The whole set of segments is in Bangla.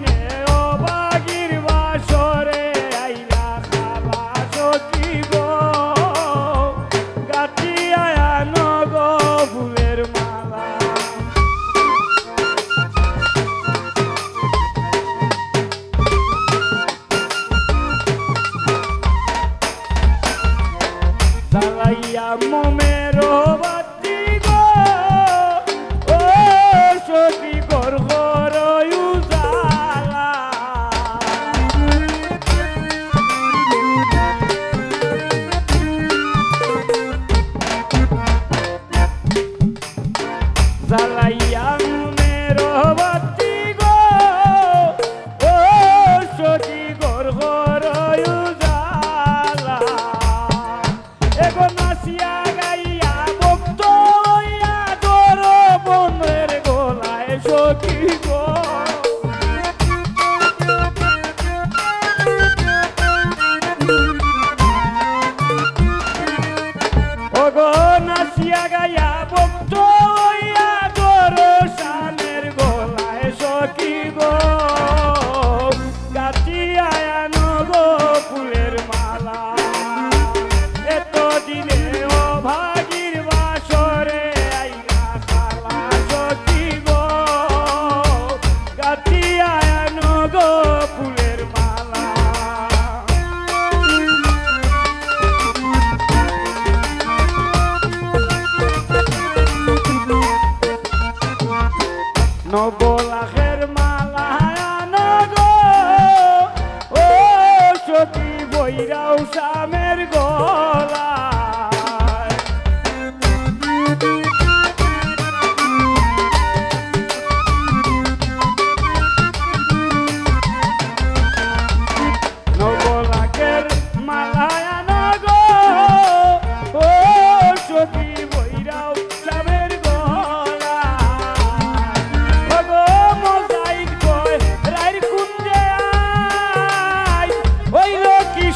Yeah. জ্বালাইয়া মনের বাতি গো। ও সতী গর গরয়ু জ্বালা এগো নাসিয়া গাইয়া ভক্ত হইয়া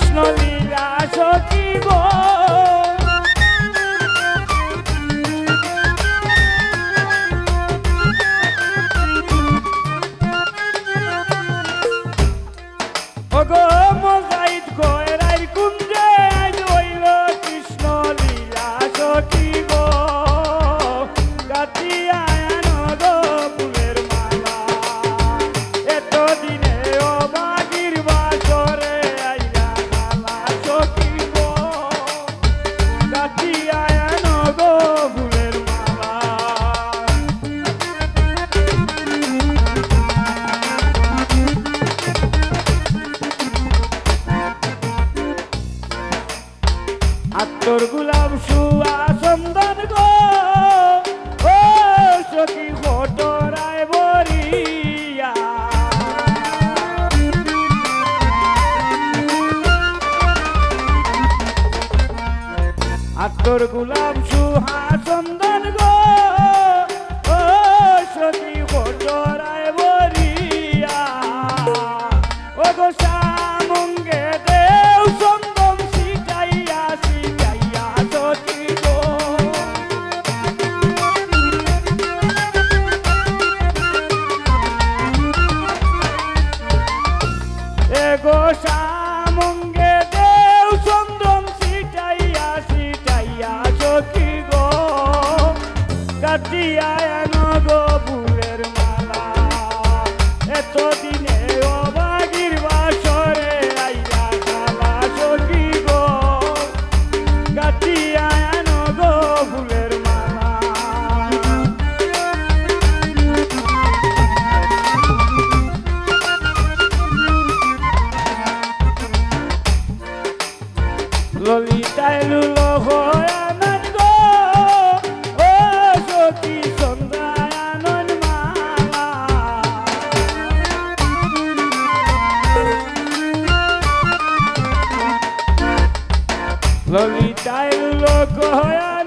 কৃষ্ণলীলা সচিব গো মোজাইত গো orgulhar কাটিয়া নগো ফুলের মালা। এতদিনে ললিতায় লুলো